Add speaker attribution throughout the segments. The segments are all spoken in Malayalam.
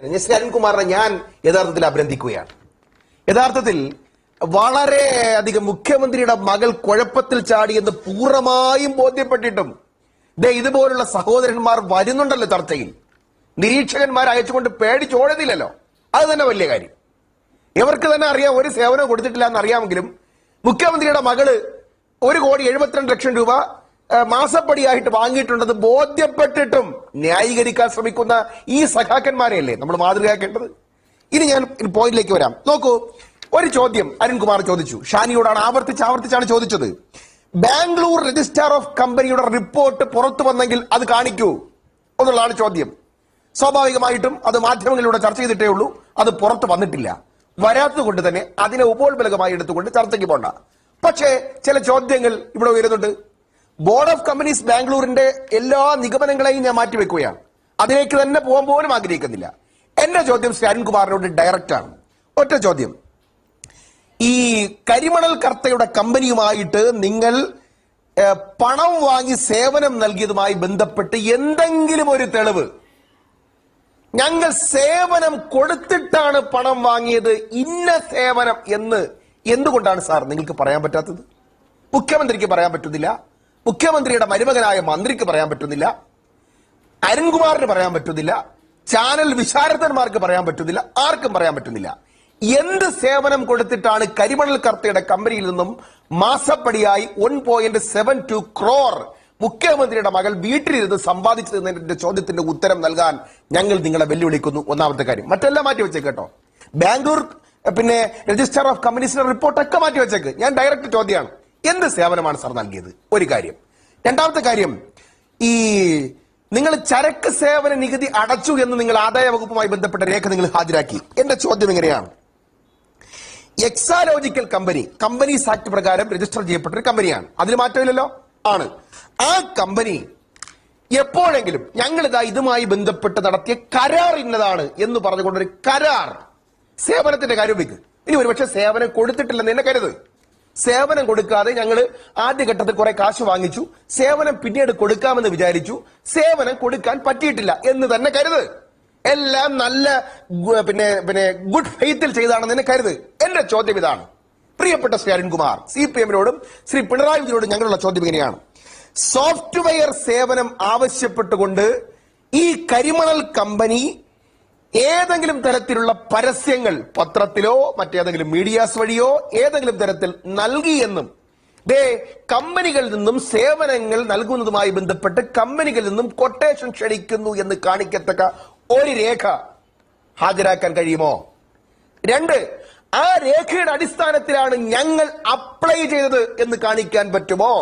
Speaker 1: ശ്രീ അരുൺകുമാറിനെ ഞാൻ യഥാർത്ഥത്തിൽ അഭിനന്ദിക്കുകയാണ്. യഥാർത്ഥത്തിൽ വളരെ അധികം മുഖ്യമന്ത്രിയുടെ മകൾ കുഴപ്പത്തിൽ ചാടിയെന്ന് പൂർണമായും ബോധ്യപ്പെട്ടിട്ടും ദേ ഇതുപോലുള്ള സഹോദരന്മാർ വരുന്നുണ്ടല്ലോ ചർച്ചയിൽ. നിരീക്ഷകന്മാർ അയച്ചുകൊണ്ട് പേടിച്ചോടുന്നില്ലല്ലോ അത് തന്നെ വലിയ കാര്യം. ഇവർക്ക് തന്നെ അറിയാം ഒരു സേവനം കൊടുത്തിട്ടില്ല എന്നറിയാമെങ്കിലും മുഖ്യമന്ത്രിയുടെ മകൾ ഒരു കോടി എഴുപത്തിരണ്ട് ലക്ഷം രൂപ മാസപ്പടിയായിട്ട് വാങ്ങിയിട്ടുണ്ടെന്ന് ബോധ്യപ്പെട്ടിട്ടും ന്യായീകരിക്കാൻ ശ്രമിക്കുന്ന ഈ സഖാക്കന്മാരെയല്ലേ നമ്മൾ മാതൃകയാക്കേണ്ടത് ഇനി ഞാൻ പോയിന്റിലേക്ക് വരാം. നോക്കൂ ഒരു ചോദ്യം അരുൺകുമാർ ചോദിച്ചു. ഷാനിയോടാണ് ആവർത്തിച്ച് ആവർത്തിച്ചാണ് ചോദിച്ചത്. ബാംഗ്ലൂർ രജിസ്ട്രാർ ഓഫ് കമ്പനിയുടെ റിപ്പോർട്ട് പുറത്തു വന്നെങ്കിൽ അത് കാണിക്കൂ എന്നുള്ളതാണ് ചോദ്യം. സ്വാഭാവികമായിട്ടും അത് മാധ്യമങ്ങളിലൂടെ ചർച്ച ചെയ്തിട്ടേ ഉള്ളൂ. അത് പുറത്തു വന്നിട്ടില്ല. വരാത്തത് കൊണ്ട് തന്നെ അതിനെ ഉപോത്ബലകമായി എടുത്തുകൊണ്ട് ചർച്ചയ്ക്ക് പോണ്ട. പക്ഷേ ചില ചോദ്യങ്ങൾ ഇവിടെ ഉയരുന്നുണ്ട്. ബോർഡ് ഓഫ് കമ്പനീസ് ബാംഗ്ലൂരിന്റെ എല്ലാ നിഗമനങ്ങളെയും ഞാൻ മാറ്റിവെക്കുകയാണ്. അതിലേക്ക് തന്നെ പോകാൻ പോലും ആഗ്രഹിക്കുന്നില്ല. എന്റെ ചോദ്യം ശ്രീ കുമാറിനോട് ഡയറക്റ്റ് ആണ് ഒറ്റ ചോദ്യം. ഈ കരിമണൽ കർത്തയുടെ കമ്പനിയുമായിട്ട് നിങ്ങൾ പണം വാങ്ങി സേവനം നൽകിയതുമായി ബന്ധപ്പെട്ട് എന്തെങ്കിലും ഒരു തെളിവ്. ഞങ്ങൾ സേവനം കൊടുത്തിട്ടാണ് പണം വാങ്ങിയത് ഇന്ന സേവനം എന്ന് എന്തുകൊണ്ടാണ് സാർ നിങ്ങൾക്ക് പറയാൻ പറ്റാത്തത്? മുഖ്യമന്ത്രിക്ക് പറയാൻ പറ്റുന്നില്ല. മുഖ്യമന്ത്രിയുടെ മരുമകനായ മന്ത്രിക്ക് പറയാൻ പറ്റുന്നില്ല. അരുൺകുമാറിന് പറയാൻ പറ്റുന്നില്ല. ചാനൽ വിശാരദന്മാർക്ക് പറയാൻ പറ്റുന്നില്ല. ആർക്കും പറയാൻ പറ്റുന്നില്ല. എന്ത് സേവനം കൊടുത്തിട്ടാണ് കരിമണൽ കർത്തയുടെ കമ്പനിയിൽ നിന്നും മാസപ്പടിയായി one point seven two crore മുഖ്യമന്ത്രിയുടെ മകൾ വീട്ടിലിരുന്ന് സമ്പാദിച്ചതെന്നതിന്റെ ചോദ്യത്തിന്റെ ഉത്തരം നൽകാൻ ഞങ്ങൾ നിങ്ങളെ വെല്ലുവിളിക്കുന്നു. ഒന്നാമത്തെ കാര്യം. മറ്റെല്ലാം മാറ്റി വെച്ചേ കേട്ടോ. ബാംഗ്ലൂർ പിന്നെ രജിസ്റ്റർ ഓഫ് കമ്പനീസിന്റെ റിപ്പോർട്ടൊക്കെ മാറ്റി വെച്ചേക്ക്. ഞാൻ ഡയറക്റ്റ് ചോദ്യമാണ് എന്ത് സേവനമാണ് സാർ നൽകിയത്? ഒരു കാര്യം. രണ്ടാമത്തെ കാര്യം ഈ നിങ്ങൾ ചരക്ക് സേവന നികുതി അടച്ചു എന്ന് നിങ്ങൾ ആദായ വകുപ്പുമായി ബന്ധപ്പെട്ട രേഖ നിങ്ങൾ ഹാജരാക്കി. എന്റെ ചോദ്യം എങ്ങനെയാണ് എക്സാലോജിക്കൽ കമ്പനി കമ്പനീസ് ആക്ട് പ്രകാരം രജിസ്റ്റർ ചെയ്യപ്പെട്ട ഒരു കമ്പനിയാണ് അതിന് മാറ്റമില്ലല്ലോ? ആണ്. ആ കമ്പനി എപ്പോഴെങ്കിലും ഞങ്ങൾ ഇതാ ഇതുമായി ബന്ധപ്പെട്ട് നടത്തിയ കരാർ ഇന്നതാണ് എന്ന് പറഞ്ഞുകൊണ്ടൊരു കരാർ. സേവനത്തിന്റെ കാര്യം വെക്ക്. ഇനി ഒരുപക്ഷെ സേവനം കൊടുത്തിട്ടില്ലെന്ന് എന്നെ കരുത്. സേവനം കൊടുക്കാതെ ഞങ്ങൾ ആദ്യഘട്ടത്തിൽ കുറെ കാശ് വാങ്ങിച്ചു. സേവനം പിന്നീട് കൊടുക്കാമെന്ന് വിചാരിച്ചു. സേവനം കൊടുക്കാൻ പറ്റിയിട്ടില്ല എന്ന് തന്നെ കരുത്. എല്ലാം നല്ല പിന്നെ പിന്നെ ഗുഡ് ഫെയ്ത്തിൽ ചെയ്താണെന്ന് തന്നെ കരുത്. എന്റെ ചോദ്യം ഇതാണ്. പ്രിയപ്പെട്ട ശ്രീ അരുൺകുമാർ സി പി എമ്മിനോടും ശ്രീ പിണറായി വിജയനോടും ഞങ്ങളുള്ള ചോദ്യം ഇങ്ങനെയാണ്. സോഫ്റ്റ്വെയർ സേവനം ആവശ്യപ്പെട്ടുകൊണ്ട് ഈ കരിമണൽ കമ്പനി ഏതെങ്കിലും തരത്തിലുള്ള പരസ്യങ്ങൾ പത്രത്തിലോ മറ്റേതെങ്കിലും മീഡിയാസ് വഴിയോ ഏതെങ്കിലും തരത്തിൽ നൽകിയെന്നും ദേ കമ്പനികളിൽ നിന്നും സേവനങ്ങൾ നൽകുന്നതുമായി ബന്ധപ്പെട്ട് കമ്പനികളിൽ നിന്നും കൊട്ടേഷൻ ക്ഷണിക്കുന്നു എന്ന് കാണിക്കത്തക്ക ഒരു രേഖ ഹാജരാക്കാൻ കഴിയുമോ? രണ്ട് ആ രേഖയുടെ അടിസ്ഥാനത്തിലാണ് ഞങ്ങൾ അപ്ലൈ ചെയ്തത് എന്ന് കാണിക്കാൻ പറ്റുമോ?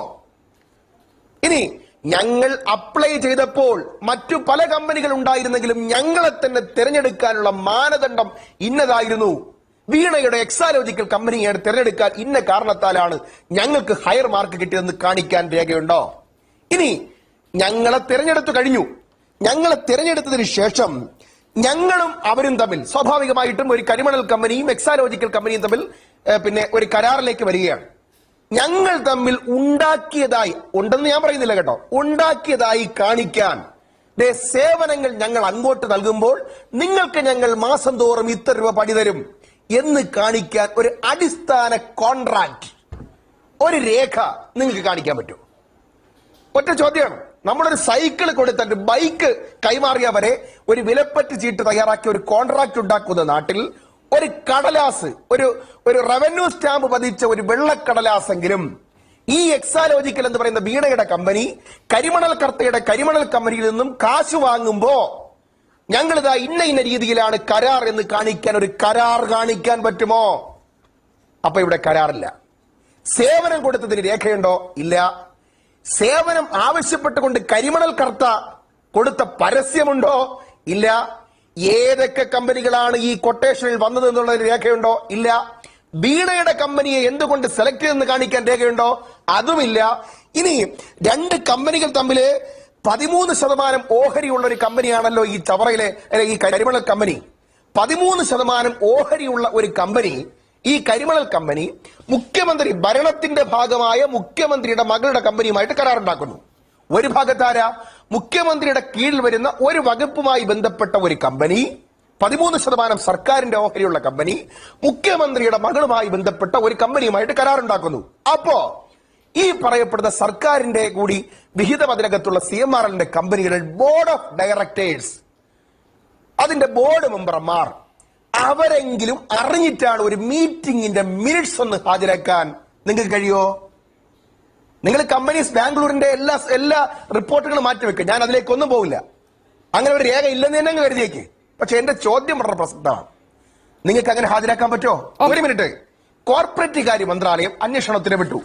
Speaker 1: ഇനി ഞങ്ങൾ അപ്ലൈ ചെയ്തപ്പോൾ മറ്റു പല കമ്പനികൾ ഉണ്ടായിരുന്നെങ്കിലും ഞങ്ങളെ തന്നെ തിരഞ്ഞെടുക്കാനുള്ള മാനദണ്ഡം ഇന്നതായിരുന്നു. വീണയുടെ എക്സാലോജിക്കൽ കമ്പനിയെ തിരഞ്ഞെടുക്കാൻ ഇന്ന കാരണത്താലാണ് ഞങ്ങൾക്ക് ഹയർ മാർക്ക് കിട്ടിയതെന്ന് കാണിക്കാൻ രേഖയുണ്ടോ? ഇനി ഞങ്ങളെ തിരഞ്ഞെടുത്തു കഴിഞ്ഞു. ഞങ്ങളെ തിരഞ്ഞെടുത്തതിന് ശേഷം ഞങ്ങളും അവരും തമ്മിൽ സ്വാഭാവികമായിട്ടും ഒരു കരിമണൽ കമ്പനിയും എക്സാലോജിക്കൽ കമ്പനിയും തമ്മിൽ പിന്നെ ഒരു കരാറിലേക്ക് വരികയാണ്. ഞങ്ങൾ തമ്മിൽ ഉണ്ടാക്കിയതായി ഉണ്ടെന്ന് ഞാൻ പറയുന്നില്ല കേട്ടോ. ഉണ്ടാക്കിയതായി കാണിക്കാൻ സേവനങ്ങൾ ഞങ്ങൾ അങ്ങോട്ട് നൽകുമ്പോൾ നിങ്ങൾക്ക് ഞങ്ങൾ മാസം തോറും ഇത്ര രൂപ പണി തരും എന്ന് കാണിക്കാൻ ഒരു അടിസ്ഥാന കോൺട്രാക്ട് ഒരു രേഖ നിങ്ങൾക്ക് കാണിക്കാൻ പറ്റും. ഒറ്റ ചോദ്യമാണ്. നമ്മളൊരു സൈക്കിൾ കൊടുത്തിട്ട് ബൈക്ക് കൈമാറിയവരെ ഒരു വിലപ്പറ്റ് ചീട്ട് തയ്യാറാക്കി ഒരു കോൺട്രാക്ട് ഉണ്ടാക്കുന്ന നാട്ടിൽ ഒരു കടലാസ് ഒരു ഒരു റവന്യൂ സ്റ്റാമ്പ് പതിച്ച ഒരു വെള്ളക്കടലാസെങ്കിലും ഈ എക്സാലോജിക്കൽ എന്ന് പറയുന്ന വീണയുടെ കമ്പനി കരിമണൽ കർത്തയുടെ കരിമണൽ കമ്പനിയിൽ നിന്നും കാശ് വാങ്ങുമ്പോ ഞങ്ങളിതാ ഇന്ന ഇന്ന രീതിയിലാണ് കരാർ എന്ന് കാണിക്കാൻ ഒരു കരാർ കാണിക്കാൻ പറ്റുമോ? അപ്പൊ ഇവിടെ കരാറില്ല. സേവനം കൊടുത്തതിന് രേഖയുണ്ടോ? ഇല്ല. സേവനം ആവശ്യപ്പെട്ടുകൊണ്ട് കരിമണൽ കർത്ത കൊടുത്ത പരസ്യമുണ്ടോ? ഇല്ല. ഏതൊക്കെ കമ്പനികളാണ് ഈ കൊട്ടേഷനിൽ വന്നത് എന്നുള്ളതിന് രേഖയുണ്ടോ? ഇല്ല. ബീണയുടെ കമ്പനിയെ എന്തുകൊണ്ട് സെലക്ട് ചെയ്തെന്ന് കാണിക്കാൻ രേഖയുണ്ടോ? അതുമില്ല. ഇനി രണ്ട് കമ്പനികൾ തമ്മിൽ പതിമൂന്ന് ശതമാനം ഓഹരിയുള്ള ഒരു കമ്പനിയാണല്ലോ ഈ ചവറയിലെ ഈ കരിമണൽ കമ്പനി. പതിമൂന്ന് ശതമാനം ഓഹരിയുള്ള ഒരു കമ്പനി ഈ കരിമണൽ കമ്പനി മുഖ്യമന്ത്രി ഭരണത്തിന്റെ ഭാഗമായ മുഖ്യമന്ത്രിയുടെ മകളുടെ കമ്പനിയുമായിട്ട് കരാറുണ്ടാക്കുന്നു. ഒരു ഭാഗത്താര? മുഖ്യമന്ത്രിയുടെ കീഴിൽ വരുന്ന ഒരു വകുപ്പുമായി ബന്ധപ്പെട്ട ഒരു കമ്പനി പതിമൂന്ന് ശതമാനം സർക്കാരിന്റെ ഓഹരിയുള്ള കമ്പനി മുഖ്യമന്ത്രിയുടെ മകളുമായി ബന്ധപ്പെട്ട ഒരു കമ്പനിയുമായിട്ട് കരാറുണ്ടാക്കുന്നു. അപ്പോ ഈ പറയപ്പെടുന്ന സർക്കാരിന്റെ കൂടി വിഹിതമതിനകത്തുള്ള സി എം ആർ എല്ലിന്റെ കമ്പനികളിൽ ബോർഡ് ഓഫ് ഡയറക്ടേഴ്സ് അതിന്റെ ബോർഡ് മെമ്പർമാർ അവരെങ്കിലും അറിഞ്ഞിട്ടാണ് ഒരു മീറ്റിംഗിന്റെ മിനിറ്റ്സ് ഒന്ന് ഹാജരാക്കാൻ നിങ്ങൾക്ക് കഴിയോ നിങ്ങൾ കമ്പനീസ് ബാംഗ്ലൂരിന്റെ എല്ലാ എല്ലാ റിപ്പോർട്ടുകളും മാറ്റിവെക്കുക ഞാൻ അതിലേക്ക് ഒന്നും പോകില്ല അങ്ങനെ ഒരു രേഖ ഇല്ലെന്ന് തന്നെ അങ്ങ് കരുതിയേക്ക്. പക്ഷെ എന്റെ ചോദ്യം വളരെ പ്രസക്തമാണ്. നിങ്ങൾക്ക് അങ്ങനെ ഹാജരാക്കാൻ പറ്റുമോ? ഒരു മിനിറ്റ്. കോർപ്പറേറ്റ് കാര്യ മന്ത്രാലയം അന്വേഷണത്തിന് വിട്ടു.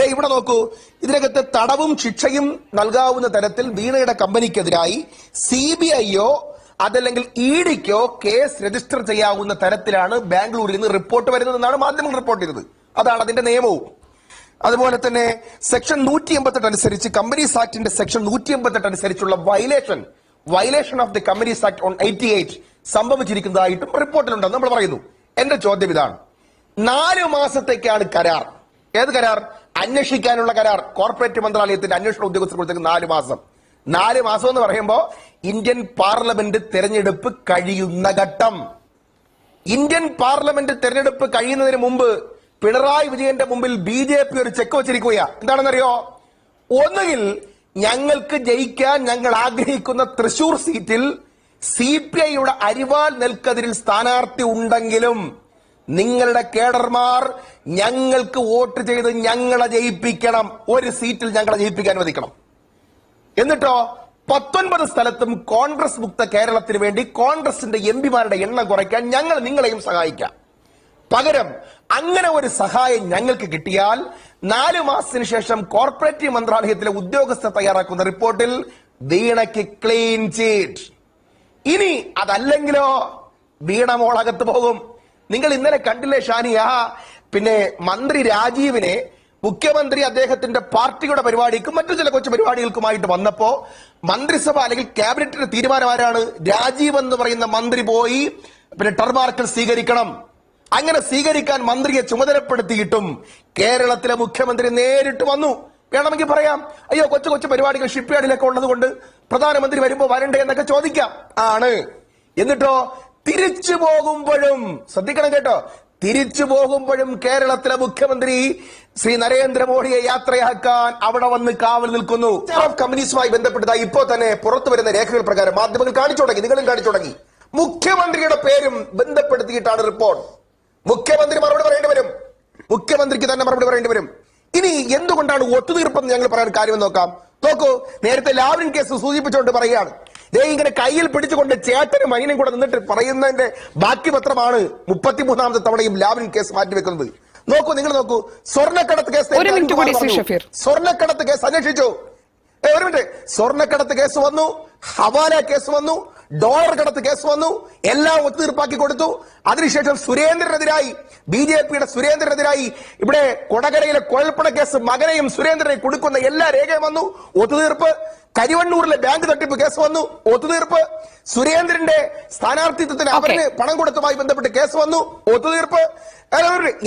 Speaker 1: ഡേ ഇവിടെ നോക്കൂ. ഇതിനകത്ത് തടവും ശിക്ഷയും നൽകാവുന്ന തരത്തിൽ വീണയുടെ കമ്പനിക്കെതിരായി സി ബി ഐയോ അതല്ലെങ്കിൽ ഇ ഡിക്കോ കേസ് രജിസ്റ്റർ ചെയ്യാവുന്ന തരത്തിലാണ് ബാംഗ്ലൂരിൽ നിന്ന് റിപ്പോർട്ട് വരുന്നതെന്നാണ് മാധ്യമങ്ങൾ റിപ്പോർട്ട് ചെയ്തത്. അതാണ് അതിന്റെ നിയമവും. അതുപോലെ തന്നെ സെക്ഷൻ നൂറ്റി എൺപത്തെട്ട് അനുസരിച്ച് കമ്പനീസ് ആക്ടിന്റെ സെക്ഷൻ നൂറ്റി എൺപത്തെട്ട് അനുസരിച്ചുള്ള violation violation of the Companies Act one eighty eight സംഭവിച്ചിരിക്കുന്നതായിട്ടും റിപ്പോർട്ടിലുണ്ടെന്ന് നമ്മൾ പറയുന്നു. എന്റെ ചോദ്യം ഇതാണ്. നാല് മാസത്തേക്കാണ് കരാർ. ഏത് കരാർ? അന്വേഷിക്കാനുള്ള കരാർ. കോർപ്പറേറ്റ് മന്ത്രാലയത്തിന്റെ അന്വേഷണ ഉദ്യോഗസ്ഥർ കൊടുത്തേക്ക് നാല് മാസം. നാല് മാസം എന്ന് പറയുമ്പോൾ ഇന്ത്യൻ പാർലമെന്റ് തെരഞ്ഞെടുപ്പ് കഴിയുന്ന ഘട്ടം. ഇന്ത്യൻ പാർലമെന്റ് തെരഞ്ഞെടുപ്പ് കഴിയുന്നതിന് മുമ്പ് പിണറായി വിജയന്റെ മുമ്പിൽ ബി ജെ പി ഒരു ചെക്ക് വെച്ചിരിക്കുക എന്താണെന്നറിയോ? ഒന്നുകിൽ ഞങ്ങൾക്ക് ജയിക്കാൻ ഞങ്ങൾ ആഗ്രഹിക്കുന്ന തൃശൂർ സീറ്റിൽ സി പി ഐയുടെ അരിവാൾ നെൽക്കതിരിൽ സ്ഥാനാർത്ഥി ഉണ്ടെങ്കിലും നിങ്ങളുടെ കേഡർമാർ ഞങ്ങൾക്ക് വോട്ട് ചെയ്ത് ഞങ്ങളെ ജയിപ്പിക്കണം. ഒരു സീറ്റിൽ ഞങ്ങളെ ജയിപ്പിക്കാൻ അനുവദിക്കണം. എന്നിട്ടോ പത്തൊൻപത് സ്ഥലത്തും കോൺഗ്രസ് മുക്ത കേരളത്തിന് വേണ്ടി കോൺഗ്രസിന്റെ എം പിമാരുടെ എണ്ണം കുറയ്ക്കാൻ ഞങ്ങൾ നിങ്ങളെയും സഹായിക്കാം. പകരം അങ്ങനെ ഒരു സഹായം ഞങ്ങൾക്ക് കിട്ടിയാൽ നാലു മാസത്തിന് ശേഷം കോർപ്പറേറ്റ് മന്ത്രാലയത്തിലെ ഉദ്യോഗസ്ഥർ തയ്യാറാക്കുന്ന റിപ്പോർട്ടിൽ വീണയ്ക്ക് ക്ലീൻ ചീറ്റ്. ഇനി അതല്ലെങ്കിലോ വീണ മോളകത്ത് പോകും. നിങ്ങൾ ഇന്നലെ കണ്ടില്ലേ ഷാനിയ? പിന്നെ മന്ത്രി രാജീവിനെ മുഖ്യമന്ത്രി അദ്ദേഹത്തിന്റെ പാർട്ടിയുടെ പരിപാടിക്കും മറ്റു ചില കൊച്ചു പരിപാടികൾക്കുമായിട്ട് വന്നപ്പോ മന്ത്രിസഭ അല്ലെങ്കിൽ ക്യാബിനറ്റിന്റെ തീരുമാനം ആരാണ്? രാജീവ് എന്ന് പറയുന്ന മന്ത്രി പോയി. പിന്നെ ടർമാർക്കൽ സ്വീകരിക്കണം. അങ്ങനെ സ്വീകരിക്കാൻ മന്ത്രിയെ ചുമതലപ്പെടുത്തിയിട്ടും കേരളത്തിലെ മുഖ്യമന്ത്രി നേരിട്ട് വന്നു. വേണമെങ്കിൽ പറയാം. അയ്യോ കൊച്ചു കൊച്ചു പരിപാടികൾ ഷിപ്പ്യാർഡിലൊക്കെ ഉള്ളതുകൊണ്ട് പ്രധാനമന്ത്രി വരുമ്പോ വരണ്ടേ എന്നൊക്കെ ചോദിക്കാം. ആണ്. എന്നിട്ടോ തിരിച്ചു പോകുമ്പോഴും ശ്രദ്ധിക്കണം കേട്ടോ തിരിച്ചു പോകുമ്പോഴും കേരളത്തിലെ മുഖ്യമന്ത്രി ശ്രീ നരേന്ദ്രമോദിയെ യാത്രയാക്കാൻ അവിടെ വന്ന് കാവൽ നിൽക്കുന്നു. കമ്പനീസുമായി ബന്ധപ്പെട്ടതായി ഇപ്പോ തന്നെ പുറത്തു വരുന്ന രേഖകൾ പ്രകാരം മാധ്യമങ്ങൾ കാണിച്ചു തുടങ്ങി നിങ്ങളും കാണിച്ചു തുടങ്ങി. മുഖ്യമന്ത്രിയുടെ പേരും ബന്ധപ്പെടുത്തിയിട്ടാണ് റിപ്പോർട്ട്. മുഖ്യമന്ത്രി മറുപടി പറയേണ്ടി വരും. മുഖ്യമന്ത്രിക്ക് തന്നെ മറുപടി പറയേണ്ടി വരും. ഇനി എന്തുകൊണ്ടാണ് ഒത്തുതീർപ്പെന്ന് ഞങ്ങൾ പറയാൻ കാര്യം നോക്കാം. നോക്കൂ നേരത്തെ ലാവ്ലിൻ കേസ് സൂചിപ്പിച്ചുകൊണ്ട് പറയുകയാണ്. ദേ ഇങ്ങനെ കയ്യിൽ പിടിച്ചുകൊണ്ട് ചേട്ടനും മൈനും കൂടെ നിന്നിട്ട് പറയുന്നതിന്റെ ബാക്കി പത്രമാണ് മുപ്പത്തിമൂന്നാമത്തെ തവണയും ലാവ്ലിൻ കേസ് മാറ്റിവെക്കുന്നത്. നോക്കൂ നിങ്ങൾ നോക്കൂ. സ്വർണക്കടത്ത് കേസ്. സ്വർണക്കടത്ത് കേസ് അന്വേഷിച്ചു. ഒരു മിനിറ്റ്. സ്വർണക്കടത്ത് കേസ് വന്നു. ഹവാല കേസ് വന്നു. ഡോളർ കടത്ത് കേസ് വന്നു എല്ലാം ഒത്തുതീർപ്പാക്കി കൊടുത്തു. അതിനുശേഷം സുരേന്ദ്രനെതിരായി ബി ജെ പിയുടെ സുരേന്ദ്രനെതിരായി ഇവിടെ കൊടകരയിലെ കുഴൽപ്പണ കേസ് മകനെയും സുരേന്ദ്രനെ കൊടുക്കുന്ന എല്ലാ രേഖയും വന്നു. ഒത്തുതീർപ്പ്. കരിവണ്ണൂരിലെ ബാങ്ക് തട്ടിപ്പ് കേസ് വന്നു. ഒത്തുതീർപ്പ്. സുരേന്ദ്രന്റെ സ്ഥാനാർത്ഥിത്വത്തിന് അവന് പണം കൊടുത്തുമായി ബന്ധപ്പെട്ട് കേസ് വന്നു. ഒത്തുതീർപ്പ്.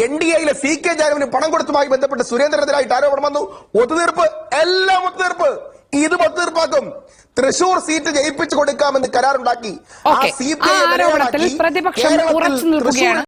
Speaker 1: എൻ ഡി എയിലെ സി കെ ജാനുവിന് പണം കൊടുത്തുമായി ബന്ധപ്പെട്ട് സുരേന്ദ്രനെതിരായിട്ട് ആരോപണം വന്നു. ഒത്തുതീർപ്പ്. എല്ലാം ഒത്തുതീർപ്പ്. ഇത് തീർപ്പാക്കും തൃശൂർ സീറ്റ് ജയിപ്പിച്ചു കൊടുക്കാമെന്ന് കരാറുണ്ടാക്കി.
Speaker 2: പ്രതിപക്ഷം ഉറച്ചു നിൽക്കുകയാണ്.